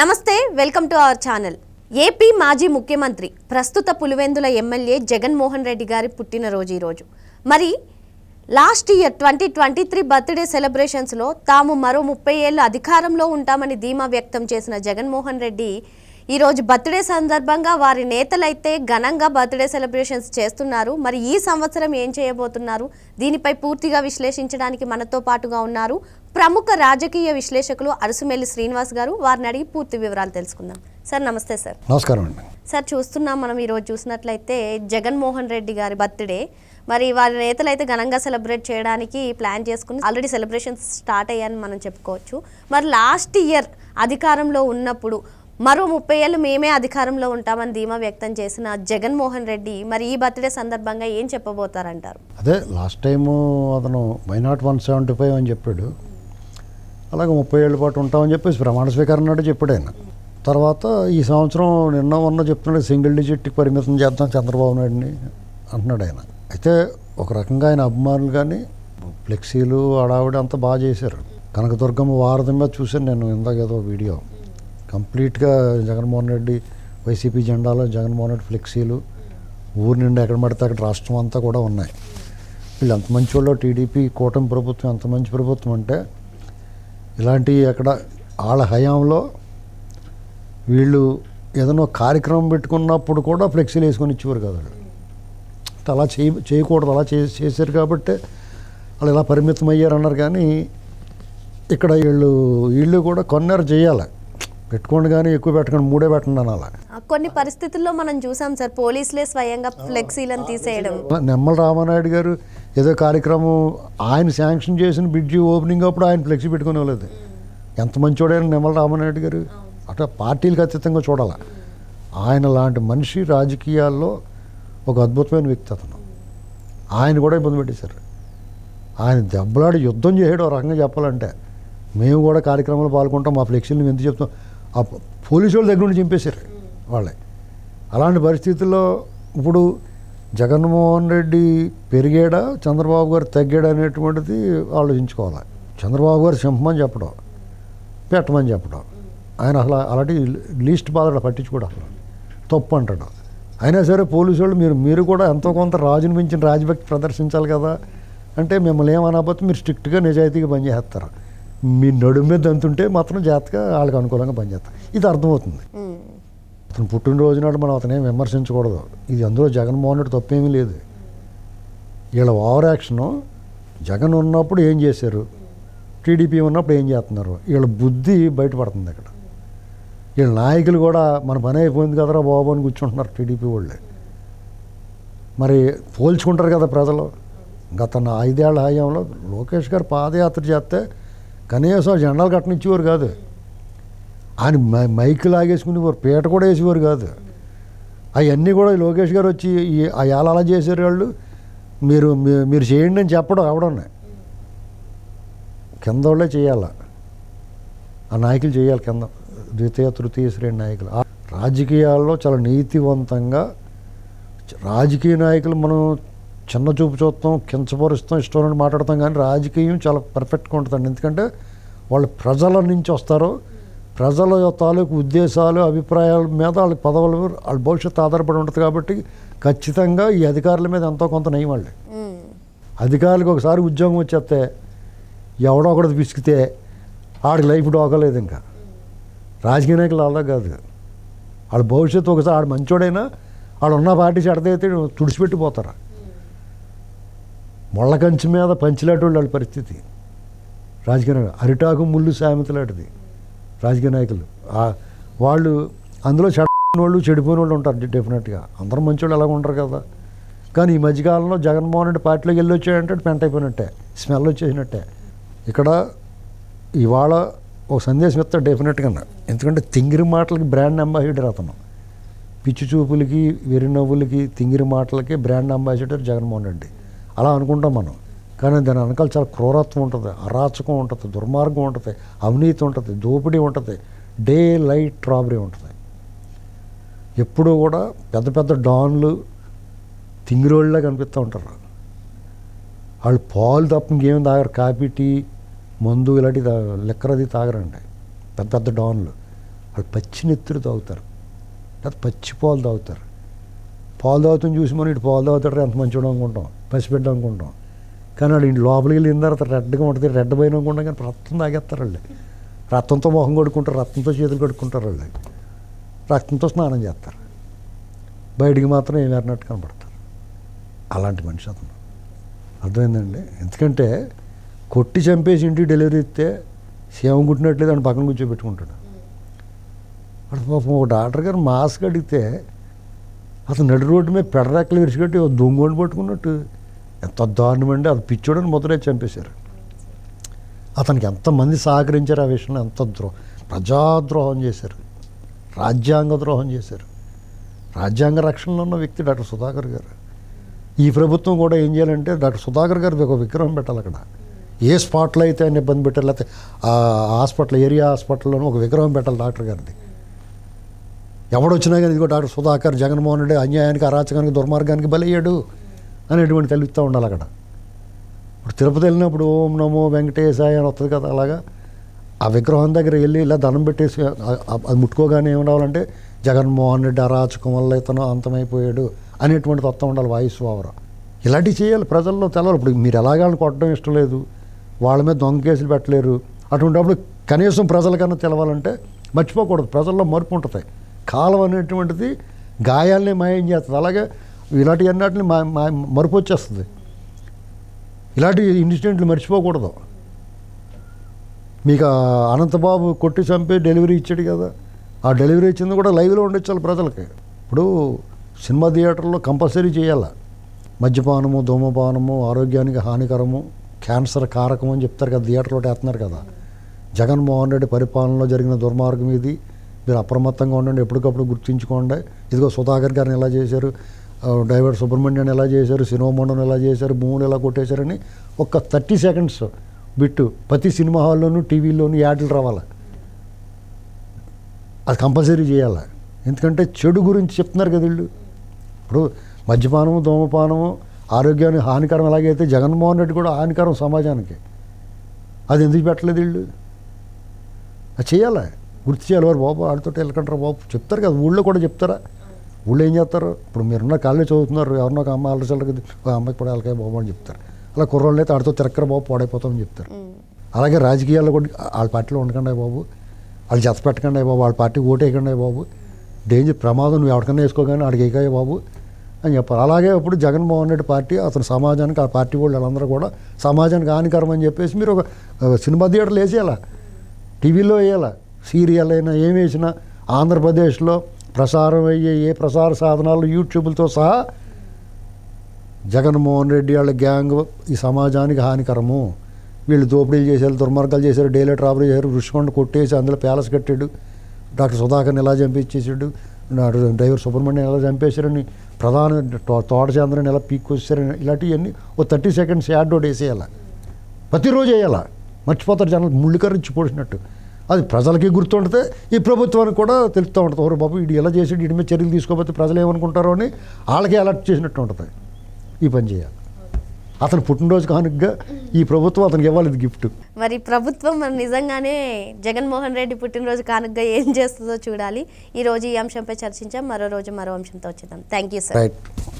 నమస్తే welcome to our channel. AP మాజీ ముఖ్యమంత్రి ప్రస్తుత పులివెందుల ఎమ్మెల్యే జగన్మోహన్ రెడ్డి గారి పుట్టినరోజు ఈరోజు. మరి last year twenty twenty three birthday సెలబ్రేషన్స్లో తాము మరో ముప్పై ఏళ్ళు అధికారంలో ఉంటామని ధీమా వ్యక్తం చేసిన జగన్మోహన్ రెడ్డి ఈరోజు బర్త్డే సందర్భంగా వారి నేతలైతే ఘనంగా బర్త్డే సెలబ్రేషన్స్ చేస్తున్నారు. మరి ఈ సంవత్సరం ఏం చేయబోతున్నారు? దీనిపై పూర్తిగా విశ్లేషించడానికి మనతో పాటుగా ఉన్నారు ప్రముఖ రాజకీయ విశ్లేషకులు అరుసుమెల్లి శ్రీనివాస్ గారు. వారిని అడిగి పూర్తి వివరాలు తెలుసుకుందాం. సార్ నమస్తే సార్. నమస్కారం అండి. సార్ చూస్తున్నాం మనం ఈరోజు చూసినట్లయితే జగన్మోహన్ రెడ్డి గారి బర్త్డే. మరి వారి నేతలు అయితే ఘనంగా సెలబ్రేట్ చేయడానికి ప్లాన్ చేసుకుని ఆల్రెడీ సెలబ్రేషన్స్ స్టార్ట్ అయ్యాయని మనం చెప్పుకోవచ్చు. మరి లాస్ట్ ఇయర్ అధికారంలో ఉన్నప్పుడు మరో ముప్పై ఏళ్ళు మేమే అధికారంలో ఉంటామని ధీమా వ్యక్తం చేసిన జగన్మోహన్ రెడ్డి మరి ఈ బర్త్డే సందర్భంగా ఏం చెప్పబోతారంటారు? అదే లాస్ట్ టైము అతను why not one seventy five అని చెప్పాడు. అలాగే ముప్పై ఏళ్ళ పాటు ఉంటామని చెప్పేసి ప్రమాణ స్వీకారం నాడు చెప్పాడు ఆయన. తర్వాత ఈ సంవత్సరం నిన్న ఉన్న చెప్తున్నాడు సింగిల్ డిజిట్కి పరిమితం చేద్దాం చంద్రబాబు నాయుడిని అంటున్నాడు ఆయన. అయితే ఒక రకంగా ఆయన అభిమానులు కానీ ఫ్లెక్సీలు ఆడావిడ అంతా బాగా చేశారు. కనకదుర్గమ్మ వారధి మీద చూశాను నేను ఇందాక ఏదో వీడియో. కంప్లీట్గా జగన్మోహన్ రెడ్డి వైసీపీ జెండాలో జగన్మోహన్ రెడ్డి ఫ్లెక్సీలు ఊరి నుండి ఎక్కడ పడితే అక్కడ రాష్ట్రం అంతా కూడా ఉన్నాయి. వీళ్ళు ఎంత మంచి వాళ్ళు టీడీపీ కూటమి ప్రభుత్వం ఎంత మంచి ప్రభుత్వం అంటే ఇలాంటి అక్కడ వాళ్ళ హయాంలో వీళ్ళు ఏదైనా కార్యక్రమం పెట్టుకున్నప్పుడు కూడా ఫ్లెక్సీలు వేసుకొని ఇచ్చేవారు కదా వాళ్ళు. అలా చేయ చేయకూడదు అలా చే చేశారు కాబట్టి వాళ్ళు ఇలా పరిమితం అయ్యారు అన్నారు కానీ ఇక్కడ వీళ్ళు వీళ్ళు కూడా కొన్నారు చేయాలి. పెట్టుకోండి కానీ ఎక్కువ పెట్టకండి మూడే పెట్టండి అనాలి ఆ, కొన్ని పరిస్థితుల్లో మనం చూసాం సార్ పోలీసులే స్వయంగా ఫ్లెక్సీలను తీసేయడం. నిమ్మల రామానాయుడు గారు ఏదో కార్యక్రమం ఆయన శాంక్షన్ చేసిన బ్రిడ్జి ఓపెనింగ్ అప్పుడు ఆయన ఫ్లెక్సీ పెట్టుకునే వాళ్ళది ఎంత మంచోడైన నిమ్మల రామానాయుడు గారు. అట్లా పార్టీలకు అతీతంగా చూడాలి. ఆయన లాంటి మనిషి రాజకీయాల్లో ఒక అద్భుతమైన వ్యక్తి అతను. ఆయన కూడా ఇబ్బంది పెట్టేశారు. ఆయన దెబ్బలాడి యుద్ధం చేయడం ఒక రకంగా చెప్పాలంటే. మేము కూడా కార్యక్రమాలు పాల్గొంటాం మా ఫ్లెక్సీలు ఎందుకు చెప్తాం? ఆ పోలీసు వాళ్ళ దగ్గర నుండి చింపేశారు వాళ్ళే. అలాంటి పరిస్థితుల్లో ఇప్పుడు జగన్మోహన్ రెడ్డి పెరిగాడా చంద్రబాబు గారు తగ్గాడా అనేటువంటిది ఆలోచించుకోవాలి. చంద్రబాబు గారు సింహమని చెప్పడం పెట్టమని చెప్పడం ఆయన అసలు అలాంటి లీస్ట్ బాధ పట్టించుకోవడం అసలు. తప్పు అంటాడు. అయినా సరే పోలీసు వాళ్ళు మీరు మీరు కూడా ఎంతో కొంత రాజుని మించిన రాజభక్తి ప్రదర్శించాలి కదా. అంటే మిమ్మల్ని ఏమనకపోతే మీరు స్ట్రిక్ట్గా నిజాయితీగా పనిచేస్తారు. మీ నడుము మీద అంతుంటే మాత్రం జాగ్రత్తగా వాళ్ళకి అనుకూలంగా పనిచేస్తారు ఇది అర్థమవుతుంది. అతను పుట్టినరోజు నాడు మనం అతనే విమర్శించకూడదు. ఇది అందులో జగన్మోహన్ రెడ్డి తప్పేమీ లేదు. వీళ్ళ ఓవర్ యాక్షను జగన్ ఉన్నప్పుడు ఏం చేశారు? టీడీపీ ఉన్నప్పుడు ఏం చేస్తున్నారు? వీళ్ళ బుద్ధి బయటపడుతుంది అక్కడ. వీళ్ళ నాయకులు కూడా మన పని అయిపోయింది కదరా బాబు అని కూర్చుంటున్నారు టీడీపీ వాళ్ళే. మరి పోల్చుకుంటారు కదా ప్రజలు. గత నా ఐదేళ్ళ హయాంలో లోకేష్ గారు పాదయాత్ర చేస్తే కనీసం జెండాలు కట్టనిచ్చేవారు కాదు. ఆయన మైక్ లాగేసుకునేవారు పీట కూడా వేసేవారు కాదు. అవన్నీ కూడా లోకేష్ గారు వచ్చి ఈ- ఆ అలా చేశారు వాళ్ళు. మీరు మీ- మీరు చేయండి అని చెప్పడం అవడమే కింద వాళ్ళే చేయాల? ఆ నాయకులు చేయాలి కింద. ద్వితీయ తృతీయ శ్రేణి నాయకులు. ఆ రాజకీయాల్లో చాలా నీతివంతంగా రాజకీయ నాయకులు మనం చిన్న చూపు చూస్తాం కించపరుస్తాం ఇష్టం మాట్లాడతాం కానీ రాజకీయం చాలా పర్ఫెక్ట్గా ఉంటుందండి. ఎందుకంటే వాళ్ళు ప్రజల నుంచి వస్తారు. ప్రజల తాలూకు ఉద్దేశాలు అభిప్రాయాల మీద వాళ్ళ పదవులు వాళ్ళ భవిష్యత్తు ఆధారపడి ఉంటుంది కాబట్టి ఖచ్చితంగా ఈ అధికారుల మీద ఎంతో కొంత నయం వాళ్ళే. అధికారులకు ఒకసారి ఉద్యోగం వచ్చేస్తే ఎవడో ఒకటి పిసికితే ఆడికి లైఫ్ డోకలేదు ఇంకా. రాజకీయ నాయకులు అలా కాదు. వాళ్ళ భవిష్యత్తు ఒకసారి ఆడు మంచోడైనా ఆడు ఉన్న పార్టీ చెడదైతే తుడిచిపెట్టిపోతారు. ముళ్ళ కంచి మీద పంచిలాంటి వాళ్ళ పరిస్థితి. రాజకీయ నాయకులు అరిటాకు ముళ్ళు సామెతలాంటిది రాజకీయ నాయకులు వాళ్ళు అందులో చెడ వాళ్ళు చెడిపోయిన వాళ్ళు ఉంటారు డెఫినెట్గా. అందరూ మంచి వాళ్ళు ఎలాగ ఉంటారు కదా. కానీ ఈ మధ్యకాలంలో జగన్మోహన్ రెడ్డి పార్టీలోకి వెళ్ళి వచ్చాయంటే పెంట అయిపోయినట్టే స్మెల్ వచ్చేసినట్టే. ఇక్కడ ఇవాళ ఒక సందేశం ఇస్తాడు డెఫినెట్గా ఎందుకంటే తింగిరి మాటలకి బ్రాండ్ అంబాసిడర్ అతను. పిచ్చి చూపులకి వెరినవ్వులకి తింగిరి మాటలకి బ్రాండ్ అంబాసిడర్ జగన్మోహన్ రెడ్డి. అలా అనుకుంటాం మనం. కానీ దాని వెనకాల చాలా క్రూరత్వం ఉంటుంది అరాచకం ఉంటుంది దుర్మార్గం ఉంటుంది అవినీతి ఉంటుంది దోపిడీ ఉంటుంది డే లైట్ రాబరీ ఉంటుంది. ఎప్పుడూ కూడా పెద్ద పెద్ద డాన్లు తింగిరోళ్ళలా కనిపిస్తూ ఉంటారు. వాళ్ళు పాలు తప్ప ఇంకేం తాగరు కాఫీ టీ మందు ఇలాంటివి లిక్కర్ అది తాగరండి. పెద్ద పెద్ద డాన్లు. వాళ్ళు పచ్చి నెత్తురు తాగుతారు. లేదా పచ్చి పాలు తాగుతారు. పాలు తాగుతుంది చూసి మనం ఇటు పాలు తాగుతాడు ఎంత మంచివాడు అనుకుంటాం పసిపెట్టు అనుకుంటాం. కానీ వాడు ఇంటి లోపలికి వెళ్ళిన తర్వాత రెడ్గా ఉంటుంది రెడ్ పైన అనుకుంటాం కానీ రక్తం తాగేస్తారు వాళ్ళు. రక్తంతో మొహం కొడుకుంటారు రక్తంతో చేతులు కడుక్కుంటారు వాళ్ళు. రక్తంతో స్నానం చేస్తారు. బయటికి మాత్రం ఏం ఎరినట్టు కనపడతారు. అలాంటి మనిషి అతను. అర్థమైందండి? ఎందుకంటే కొట్టి చంపేసి ఇంటికి డెలివరీ ఇస్తే సేవం కుట్టినట్లేదు అని పక్కన కూర్చోబెట్టుకుంటాడు. అక్కడ పాపం ఒక డాక్టర్ గారు మాస్క్ అడిగితే అతను నడు రోడ్డు మీద పెడరాకలు విరిచిపెట్టి ఓ దొంగోని పట్టుకున్నట్టు. ఎంత దారుణమండి అది పిచ్చోడని మొదలై చంపేశారు. అతనికి ఎంతమంది సహకరించారు ఆ విషయంలో ఎంత ద్రో ప్రజాద్రోహం చేశారు. రాజ్యాంగ ద్రోహం చేశారు. రాజ్యాంగ రక్షణలో ఉన్న వ్యక్తి డాక్టర్ సుధాకర్ గారు. ఈ ప్రభుత్వం కూడా ఏం చేయాలంటే డాక్టర్ సుధాకర్ గారికి ఒక విగ్రహం పెట్టాలి అక్కడ. ఏ స్పాట్లో అయితే ఆయన ఇబ్బంది పెట్టారు లేకపోతే ఆ హాస్పిటల్ ఏరియా హాస్పిటల్లోనూ ఒక విగ్రహం పెట్టాలి డాక్టర్ గారిది. ఎవడొచ్చినా కానీ ఇదిగో డాక్టర్ సుధాకర్ జగన్మోహన్ రెడ్డి అన్యాయానికి అరాచకానికి దుర్మార్గానికి బలయ్యాడు అనేటువంటి తెలుస్తూ ఉండాలి అక్కడ. ఇప్పుడు తిరుపతి వెళ్ళినప్పుడు ఓం నమో వెంకటేశాయ అని వస్తుంది కదా అలాగా. ఆ విగ్రహం దగ్గర వెళ్ళి ఇలా దండం పెట్టేసి అది ముట్టుకోగానే ఏమి రావాలంటే జగన్మోహన్ రెడ్డి అరాచకం వల్ల ఇతను అంతమైపోయాడు అనేటువంటిది వస్తూ ఉండాలి వాయిస్ ఓవర్. ఇలాంటివి చేయాలి ప్రజల్లో తెలవాలి. ఇప్పుడు మీరు ఎలాగని కొట్టడం ఇష్టం లేదు. వాళ్ళ మీద దొంగ కేసులు పెట్టలేరు. అటువంటిప్పుడు కనీసం ప్రజలకన్నా తెలవాలంటే మర్చిపోకూడదు. ప్రజల్లో మరుపు ఉంటుంది. కాలం అనేటువంటిది గాయాలనే మాయం చేస్తుంది. అలాగే ఇలాంటి అన్నిటిని మా మా మరుపు వచ్చేస్తుంది. ఇలాంటి ఇన్సిడెంట్లు మర్చిపోకూడదు. మీకు అనంతబాబు కొట్టి చంపి డెలివరీ ఇచ్చాడు కదా. ఆ డెలివరీ ఇచ్చింది కూడా లైవ్లో ఉండొచ్చాలి ప్రజలకి. ఇప్పుడు సినిమా థియేటర్లో కంపల్సరీ చేయాలి. మద్యపానము ధూమపానము ఆరోగ్యానికి హానికరము క్యాన్సర్ కారకం అని చెప్తారు కదా థియేటర్లో వేస్తున్నారు కదా. జగన్మోహన్ రెడ్డి పరిపాలనలో జరిగిన దుర్మార్గం ఇది. మీరు అప్రమత్తంగా ఉండండి ఎప్పటికప్పుడు గుర్తించుకోండి. ఇదిగో సుధాకర్ గారిని ఎలా చేశారు డైవర్ సుబ్రహ్మణ్యం ఎలా చేశారు సినిమామండను ఎలా చేశారు భూములు ఎలా కొట్టేశారని ఒక థర్టీ సెకండ్స్ బిట్టు ప్రతి సినిమా హాల్లోనూ టీవీలోనూ యాడ్లు రావాలి? అది కంపల్సరీ చేయాలి? ఎందుకంటే చెడు గురించి చెప్తున్నారు కదా వీళ్ళు. ఇప్పుడు మద్యపానము ధూమపానము ఆరోగ్యానికి హానికరం ఎలాగైతే జగన్మోహన్ రెడ్డి కూడా హానికరం సమాజానికి. అది ఎందుకు పెట్టలేదు వీళ్ళు? అది చేయాలి? గుర్తు చేయాలి వారు బాబు ఆడితో వెళ్ళకంటారా బాబు. చెప్తారు కదా ఊళ్ళో కూడా చెప్తారా? ఊళ్ళో ఏం చేస్తారు? ఇప్పుడు మీరున్న కాలేజ్ చదువుతున్నారు ఎవరినో ఒక అమ్మాయి అల్లచల్లకి ఒక అమ్మాయికి కూడా వెళ్ళకాయ బాబు అని చెప్తారు. అలా కుర్రోళ్ళు అయితే ఆడితో తిరక్కర బాబు పాడైపోతామని చెప్తారు. అలాగే రాజకీయాల్లో కూడా వాళ్ళ పార్టీలో ఉండకండి బాబు. వాళ్ళు జత పెట్టకండి బాబు వాళ్ళ పార్టీ ఓటేయకండి బాబు. డేంజర్ ప్రమాదం నువ్వు ఎవరికైనా వేసుకోగానే ఆడికి బాబు అని చెప్పారు అలాగే ఇప్పుడు జగన్మోహన్ రెడ్డి పార్టీ అతను సమాజానికి ఆ పార్టీ వాళ్ళు వాళ్ళందరూ కూడా సమాజానికి హానికరం అని చెప్పేసి మీరు ఒక సినిమా థియేటర్లు వేసేయాలా? టీవీలో వేయాలా? సీరియల్ అయినా ఏమి వేసినా ఆంధ్రప్రదేశ్లో ప్రసారం అయ్యే ఏ ప్రసార సాధనాలు యూట్యూబ్లతో సహా జగన్మోహన్ రెడ్డి వాళ్ళ గ్యాంగ్ ఈ సమాజానికి హానికరము. వీళ్ళు దోపిడీలు చేశారు దుర్మార్గాలు చేశారు డైలీ రాబరీ చేశారు రుషికొండ కొట్టేసి అందులో ప్యాలెస్ కట్టాడు. డాక్టర్ సుధాకర్ని ఎలా చంపించేసాడు డ్రైవర్ సుబ్రహ్మణ్యం ఎలా చంపేశారని ప్రధాన తో- తోటచంద్రని ఎలా పీక్కొచ్చారని ఇలాంటివన్నీ ఓ థర్టీ సెకండ్స్ యాడ్ ఒకటి వేసేయాలి. ప్రతిరోజు వేయాలా. మర్చిపోతారు జనాలు ముళ్ళు కరించి అది ప్రజలకి గుర్తుంటుంది. ఈ ప్రభుత్వానికి కూడా తెలుస్తూ ఉంటుంది. ఓరు బాబు వీడు ఎలా చేసి వీడి మీద చర్యలు తీసుకోకపోతే ప్రజలు ఏమనుకుంటారో అని వాళ్ళకే అలర్ట్ చేసినట్టు ఉంటుంది. ఈ పని చేయాలి. అతను పుట్టినరోజు కానుకగా ఈ ప్రభుత్వం అతనికి ఇవ్వాలి ఇది గిఫ్ట్. మరి ప్రభుత్వం మరి నిజంగానే జగన్మోహన్ రెడ్డి పుట్టినరోజు కానుకగా ఏం చేస్తుందో చూడాలి. ఈ రోజు ఈ అంశంపై చర్చించాం. మరో రోజు మరో అంశంతో వచ్చేద్దాం. Thank you sir